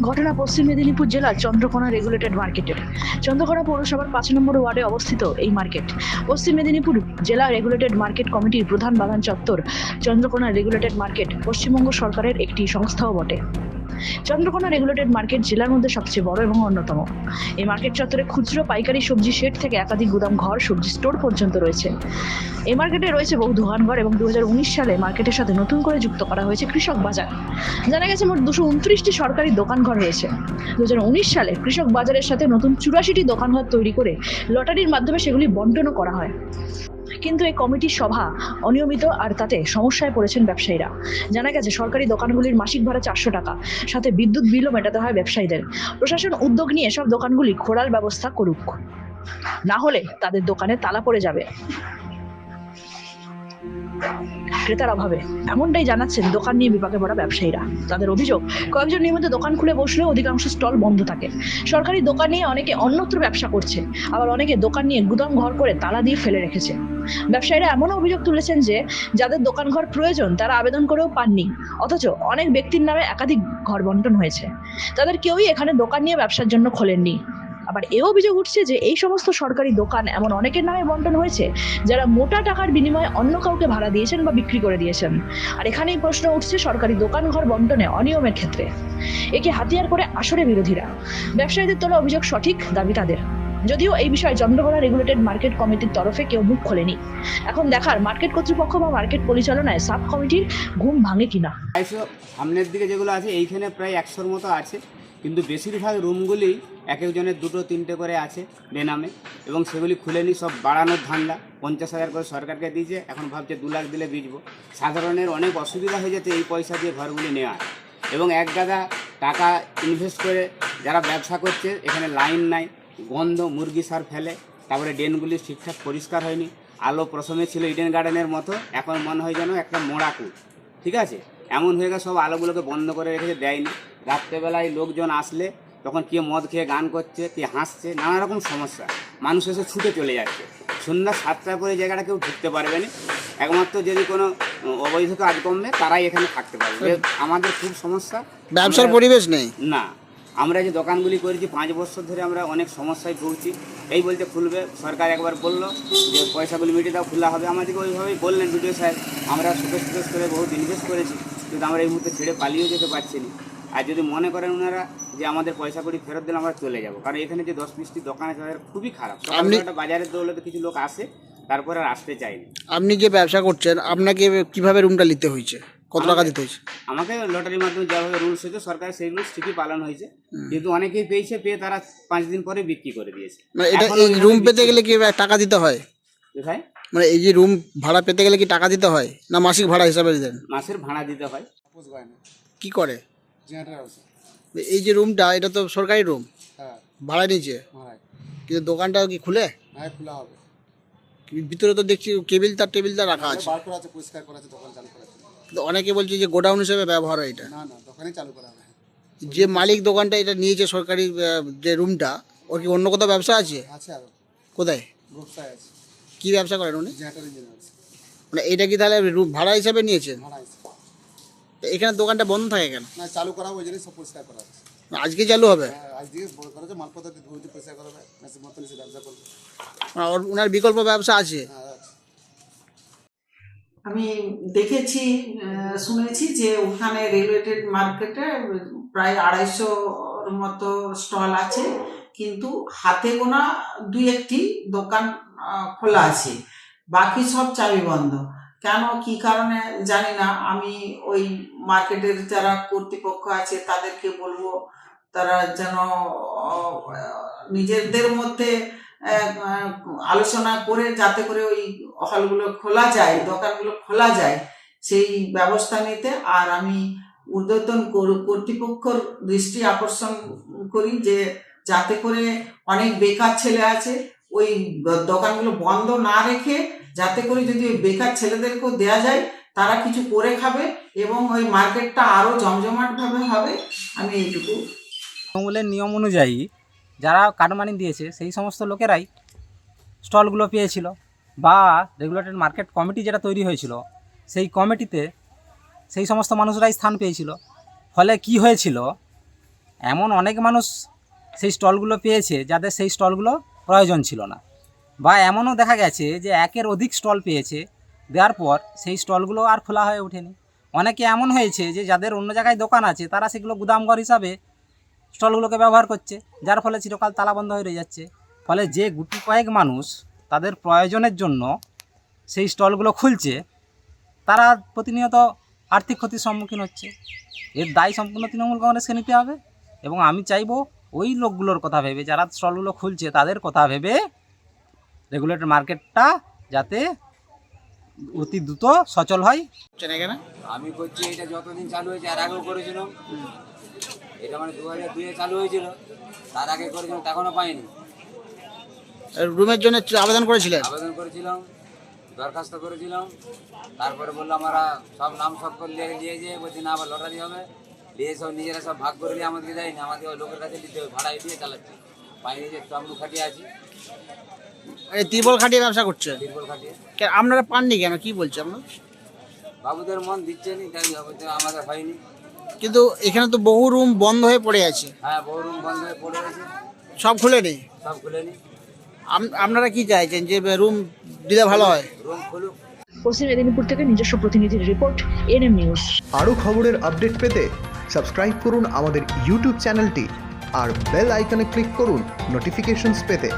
ঘটনা পশ্চিম মেদিনীপুর জেলার চন্দ্রকোনা রেগুলেটেড মার্কেটের চন্দ্রকোনা পৌরসভার পাঁচ নম্বর ওয়ার্ডে অবস্থিত এই মার্কেট পশ্চিম মেদিনীপুর জেলা রেগুলেটেড মার্কেট কমিটির প্রধান বাগান চত্বর চন্দ্রকোনা রেগুলেটেড মার্কেট পশ্চিমবঙ্গ সরকারের একটি সংস্থাও বটে। চন্দ্রকোনা রেগুলেটেড মার্কেট জেলার মধ্যে সবচেয়ে বড় এবং অন্যতম। এই মার্কেট চত্বরে খুচরো, পাইকারি, সবজি, শেড থেকে একাধিক গুদাম, ঘর, সবজি স্টোর পর্যন্ত রয়েছে। এই মার্কেটে রয়েছে বহু দোকানঘর এবং দু হাজার উনিশ সালে মার্কেটের সাথে নতুন করে যুক্ত করা হয়েছে কৃষক বাজার। জানা গেছে মোট দুশো উনত্রিশটি সরকারি দোকানঘর রয়েছে। দু হাজার উনিশ সালে কৃষক বাজারের সাথে নতুন চুরাশিটি দোকানঘর তৈরি করে লটারির মাধ্যমে সেগুলি বন্টনও করা হয়। কিন্তু এই কমিটির সভা অনিয়মিত আর তাতে সমস্যায় পড়েছেন ব্যবসায়ীরা। জানা গেছে, সরকারি দোকানগুলির মাসিক ভাড়া চারশো টাকা, সাথে বিদ্যুৎ বিলও মেটাতে হয় ব্যবসায়ীদের। প্রশাসন উদ্যোগ নিয়ে সব দোকানগুলি খোলার ব্যবস্থা করুক। না হলে তাদের দোকানে তালা পড়ে যাবে। ক্রেতার অভাবে। এমনটাই জানাচ্ছেন দোকান নিয়ে বিপাকে পড়া ব্যবসায়ীরা। তাদের অভিযোগ, কয়েকজন নিয়মিত দোকান খুলে বসলেও অধিকাংশ স্টল বন্ধ থাকে। সরকারি দোকান নিয়ে অনেকে অন্যত্র ব্যবসা করছে। আবার অনেকে দোকান নিয়ে গুদাম ঘর করে তালা দিয়ে ফেলে রেখেছে। ব্যবসায়ীরা এমনও অভিযোগ তুলেছেন যে যাদের দোকান ঘর প্রয়োজন, তারা আবেদন করেও পাননি। অথচ অনেক ব্যক্তির নামে একাধিক ঘর বন্টন হয়েছে। তাদের কেউই এখানে দোকান নিয়ে ব্যবসার জন্য খোলেননি। আবার এও অভিযোগ উঠছে যে এই সমস্ত সরকারি দোকান এমন অনেকের নামে বন্টন হয়েছে, যারা মোটা টাকার বিনিময়ে অন্য কাউকে ভাড়া দিয়েছেন বা বিক্রি করে দিয়েছেন। আর এখানেই প্রশ্ন উঠছে সরকারি দোকান ঘর বন্টনে অনিয়মের ক্ষেত্রে। একে হাতিয়ার করে আসরে বিরোধীরা। ব্যবসায়ীদের তোলা অভিযোগ সঠিক, দাবি তাদের। যদিও এই বিষয়ে চন্দ্রকোনা রেগুলেটেড মার্কেট কমিটির তরফে কেউ মুখ খোলেনি। এখন দেখার মার্কেট কর্তৃপক্ষ বা মার্কেট পরিচালনায় সাব কমিটির ঘুম ভাঙে কিনা। সামনের দিকে যেগুলো আছে, এইখানে প্রায় একশোর মতো আছে। কিন্তু বেশিরভাগ রুমগুলি এক একজনের দুটো, তিনটে করে আছে বেনামে। এবং সেগুলি খুলেনি, সব বাড়ানোর ধান্দা। পঞ্চাশ হাজার করে সরকারকে দিয়েছে, এখন ভাবছে দু লাখ দিলে বিচবো। সাধারণের অনেক অসুবিধা হয়ে যাচ্ছে এই পয়সা দিয়ে ঘরগুলি নেওয়া এবং এক গাদা টাকা ইনভেস্ট করে যারা ব্যবসা করছে, এখানে লাইন নাই। গন্ধ মুরগি সার ফেলে তারপরে ড্রেনগুলি ঠিকঠাক পরিষ্কার হয়নি। আলো প্রথমে ছিল ইডেন গার্ডেনের মতো এখন মনে হয় যেন একটা মোড়াকু ঠিক আছে? এমন হয়ে গেছে সব আলোগুলোকে বন্ধ করে রেখেছে দেয়নি। রাত্রেবেলায় লোকজন আসলে তখন কে মদ খেয়ে গান করছে কে হাসছে নানা রকম সমস্যা। মানুষ এসে ছুটে চলে যাচ্ছে। সন্ধ্যা সাতটার পরে জায়গাটা কেউ ঢুকতে পারবে না। একমাত্র যদি কোনো অবৈধ কাজ কমবে তারাই এখানে থাকতে পারবে। আমাদের খুব সমস্যা। ব্যবসার পরিবেশ নেই। না। আমরা যে দোকানগুলি করেছি পাঁচ বছর ধরে আমরা অনেক সমস্যায় ভুগছি। এই বলতে খুলবে সরকার একবার বলল যে পয়সাগুলি মিটিয়ে দাও খোলা হবে। আমাদেরকে ওইভাবেই বললেন ভিডিও সাহেব আমরা সুকেশ সুকেশ করে বহুত ইনভেস্ট করেছি কিন্তু আমরা এই মুহূর্তে ছেড়ে পালিয়েও যেতে পারছি না। আর যদি মনে করেন ওনারা যে আমাদের পয়সা করি ফেরত দিলে আমরা চলে যাব কারণ এখানে যে দশ বিশটি দোকান আছে তাদের খুবই খারাপ। একটা বাজারের দৌলতে কিছু লোক আসে তারপরে আর আসতে চায়নি আপনি যে ব্যবসা করছেন আপনাকে কীভাবে রুমটা নিতে হয়েছে? কত টাকা দিতে হয়েছে? আমাকে লটারির মাধ্যমে যেভাবে রুলস হয়েছে সরকারের সেই রুলস ঠিকই পালন হয়েছে। কিন্তু অনেকেই পেয়েছে পেয়ে তারা পাঁচ দিন পরে বিক্রি করে দিয়েছে। মানে এটা এই রুম পেতে গেলে কি টাকা দিতে হয়? কোথায়? মানে এই যে রুম ভাড়া পেতে গেলে কি টাকা দিতে হয়? না মাসিক ভাড়া হিসাবে দেন? মাসের ভাড়া দিতে হয়। কি করে? এই যে রুমটা এটা তো সরকারি রুম হ্যাঁ। ভাড়া নিচ্ছে কিন্তু দোকানটা কি খুলে? হ্যাঁ খোলা হবে। ভিতরে তো দেখছি কেবিল তার টেবিল তার রাখা আছে। বার করা আছে পরিষ্কার করা আছে দোকান চালু করা আছে। অনেকে বলছে যে গোডাউন হিসেবে ব্যবহার হয় এটা। না না দোকানেই চালু করা হবে যে মালিক দোকানটা এটা নিয়েছে সরকারি আহ, যে রুমটা ওর কি অন্য কোথাও ব্যবসা আছে? আছে আরও। কোথায়? ব্যবসায় আছে। কি ব্যবসা করেন উনি? জেনারেটর ইঞ্জিনিয়ার আছে। মানে এটা কি তাহলে রুম ভাড়া হিসাবে নিয়েছেন? ভাড়া আছে তো এখানে দোকানটা বন্ধ থাকে কেন? না চালু করা হবে ওই জন্যই সব পরিষ্কার করা আছে আজকে চালু হবে? হ্যাঁ, আজ দিকে বড় করা আছে মালপত্র দিয়ে ধুয়ে পরিষ্কার করা হবে মেসের মতন এসে ব্যবসা করবে। মানে ওর- ওনার বিকল্প ব্যবসা আছে? হ্যাঁ আছে। আমি দেখেছি শুনেছি যে ওখানে রেগুলেটেড মার্কেটে প্রায় আড়াইশোর মতো স্টল আছে, কিন্তু হাতে গোনা দুই একটি দোকান খোলা আছে। বাকি সব চাবি বন্ধ। কেন, কি কারণে জানি না। আমি ওই মার্কেটের যারা কর্তৃপক্ষ আছে, তাদেরকে বলব তারা যেন নিজেদের মধ্যে আলোচনা করে, যাতে করে ওই হলগুলো খোলা যায়, দোকানগুলো খোলা যায়। সেই ব্যবস্থা নিতে আর আমি ঊর্ধ্বতন কর- কর্তৃপক্ষর দৃষ্টি আকর্ষণ করি যে যাতে করে অনেক বেকার ছেলে আছে, ওই দোকানগুলো বন্ধ না রেখে যাতে করে যদি ওই বেকার ছেলেদেরকেও দেয়া যায়, তারা কিছু করে খাবে এবং ওই মার্কেটটা আরও জমজমাটভাবে হবে। আমি এইটুকু। তৃণমূলের নিয়ম অনুযায়ী যারা কাটমানি দিয়েছে, সেই সমস্ত লোকেরাই স্টলগুলো পেয়েছিল বা রেগুলেটেড মার্কেট কমিটি যেটা তৈরি হয়েছিল সেই কমিটিতে সেই সমস্ত মানুষরাই স্থান পেয়েছিল। ফলে কি হয়েছিল? এমন অনেক মানুষ সেই স্টলগুলো পেয়েছে যাদের সেই স্টলগুলো প্রয়োজন ছিল না। বা এমনও দেখা গেছে যে একের অধিক স্টল পেয়েছে, দেওয়ার পর সেই স্টলগুলো আর খোলা হয়ে ওঠেনি। অনেকে এমন হয়েছে যে যাদের অন্য জায়গায় দোকান আছে, তারা সেগুলো গুদামঘর হিসাবে স্টলগুলোকে ব্যবহার করছে, যার ফলে চিরকাল তালাবন্ধ হয়ে রয়ে যাচ্ছে। ফলে যে গুটি কয়েক মানুষ তাদের প্রয়োজনের জন্য সেই স্টলগুলো খুলছে তারা প্রতিনিয়ত আর্থিক ক্ষতির সম্মুখীন হচ্ছে। এর দায় সম্পূর্ণ তৃণমূল কংগ্রেসকে নিতে হবে? এবং আমি চাইব ওই লোকগুলোর কথা ভেবে যারা স্টলগুলো খুলছে তাদের কথা ভেবে রেগুলেটর মার্কেটটা যাতে অতি দ্রুত সচল হয়। আমি করছি এটা যতদিন চালু হয়েছে আর আগেও করেছিলাম এটা মানে দু হাজার দুয়ে চালু হয়েছিল। তার আগে করেছিলাম তখনও পাইনি রুমের জন্য আবেদন করেছিলেন? আবেদন করেছিলাম। দরখাস্ত করেছিলাম। তারপরে বলল আমরা সব নাম সব করে নিয়ে নিয়ে যেয়ে বলছি না আবার লটারি হবে। নিয়ে সব নিজেরা সব ভাগ করে নিয়ে আমাদেরকে দেয়নি। আমাদের লোকের কাছে দিতে হবে ভাড়ায় দিয়ে চালাচ্ছি। পাইনি যে টমরু খাটিয়ে আছি। এই ত্রিপল খাটিয়ে ব্যবসা করছে? তিরপল খাটিয়ে। আপনারা পাননি কেন? কি বলছে আপনার? বাবুদের মন দিচ্ছে নি তাই হবে আমাদের হয়নি। কিন্তু এখানে তো বহু রুম বন্ধ হয়ে পড়ে আছে। হ্যাঁ বহু রুম বন্ধ হয়ে পড়ে গেছে সব খুলে নেই? সব খুলে নি আম- আপনারা কি চাইছেন যে রুম দিলে ভালো হয়? পশ্চিম মেদিনীপুর থেকে নিজস্ব প্রতিনিধির রিপোর্ট এনএম নিউজ আরও খবরের আপডেট পেতে সাবস্ক্রাইব করুন আমাদের ইউটিউব চ্যানেলটি আর বেল আইকনে ক্লিক করুন নোটিফিকেশনস পেতে।